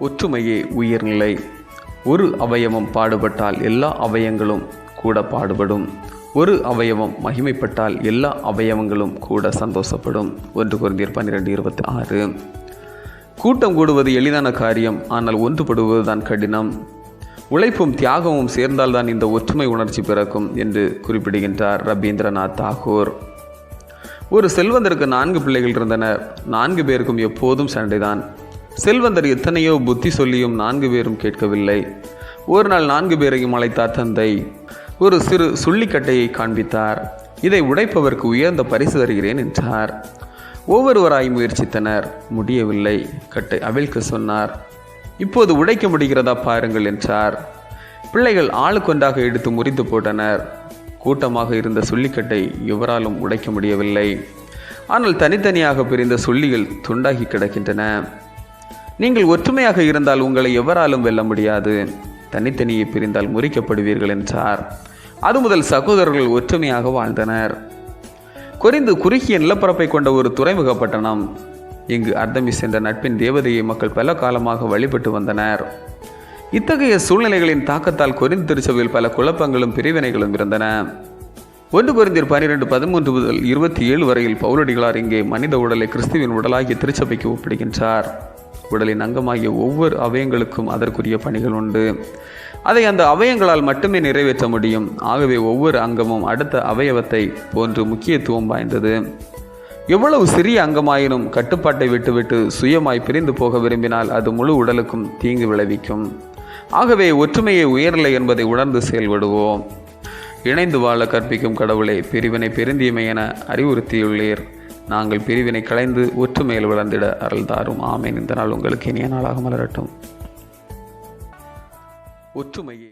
ஒற்றுமையே உயிர்நிலை. ஒரு அவயவம் பாடுபட்டால் எல்லா அவயங்களும் கூட பாடுபடும். ஒரு அவயவம் மகிமைப்பட்டால் எல்லா அவயவங்களும் கூட சந்தோஷப்படும். ஒன்று குருந்தியர் பன்னிரெண்டு இருபத்தி ஆறு கூட்டம் கூடுவது எளிதான காரியம் ஆனால் ஒன்றுபடுவதுதான் கடினம். உழைப்பும் தியாகமும் சேர்ந்தால்தான் இந்த ஒற்றுமை உணர்ச்சி பிறக்கும் என்று குறிப்பிடுகின்றார் ரவீந்திரநாத் தாகூர். ஒரு செல்வந்தருக்கு நான்கு பிள்ளைகள் இருந்தனர். நான்கு பேருக்கும் எப்போதும் சண்டைதான். செல்வந்தர் எத்தனையோ புத்தி சொல்லியும் நான்கு பேரும் கேட்கவில்லை. ஒரு நாள் நான்கு பேரையும் அழைத்தார் தந்தை. ஒரு சிறு சுள்ளிக்கட்டையை காண்பித்தார். இதை உடைப்பவருக்கு உயர்ந்த பரிசு தருகிறேன் என்றார். ஒவ்வொருவராய் முயற்சித்தனர். முடியவில்லை கட்டை அவிழ்க்க சொன்னார். இப்போது உடைக்க முடிகிறதா பாருங்கள் என்றார். பிள்ளைகள் ஆளுக்கொன்றாக எடுத்து முறித்து போட்டனர். கூட்டமாக இருந்த சொல்லிக்கட்டை எவராலும் உடைக்க முடியவில்லை. ஆனால் தனித்தனியாக பிரிந்த சொல்லிகள் துண்டாகி கிடக்கின்றன. நீங்கள் ஒற்றுமையாக இருந்தால் உங்களை எவராலும் வெல்ல முடியாது. தனித்தனியே பிரிந்தால் முறிக்கப்படுவீர்கள் என்றார். அது முதல் சகோதரர்கள் ஒற்றுமையாக வாழ்ந்தனர். குறைந்து குறுகிய நிலப்பரப்பை கொண்ட ஒரு துறைமுக பட்டணம். இங்கு அர்த்தமிஸ் என்ற நட்பின் தேவதையை மக்கள் பல காலமாக வழிபட்டு வந்தனர். இத்தகைய சூழ்நிலைகளின் தாக்கத்தால் கொரிந்து திருச்சபையில் பல குழப்பங்களும் பிரிவினைகளும் இருந்தன. ஒன்று குறைந்தர் பனிரெண்டு பதிமூன்று முதல் இருபத்தி ஏழு வரையில் பவுலடிகளார் இங்கே மனித உடலை கிறிஸ்துவின் உடலாகிய திருச்சபைக்கு ஒப்பிடுகின்றார். உடலின் அங்கமாகிய ஒவ்வொரு அவயங்களுக்கும் அதற்குரிய பணிகள் உண்டு. அதை அந்த அவயங்களால் மட்டுமே நிறைவேற்ற முடியும். ஆகவே ஒவ்வொரு அங்கமும் அடுத்த அவயவத்தை போன்று முக்கியத்துவம் வாய்ந்தது. எவ்வளவு சிறிய அங்கமாயினும் கட்டுப்பாட்டை விட்டுவிட்டு சுயமாய் பிரிந்து போக விரும்பினால் அது முழு உடலுக்கும் தீங்கு விளைவிக்கும். ஆகவே ஒற்றுமையை உயரலை என்பதை உணர்ந்து செயல்படுவோம். இணைந்து வாழ கற்பிக்கும் கடவுளை பிரிவினை பெருந்தியமை என அறிவுறுத்தியுள்ளீர். நாங்கள் பிரிவினை கலைந்து ஒற்றுமையில் வளர்ந்திட அருள் தாரும். ஆமேன். இந்த நாள் உங்களுக்கு இனிய நாளாக மலரட்டும். ஒற்றுமையே.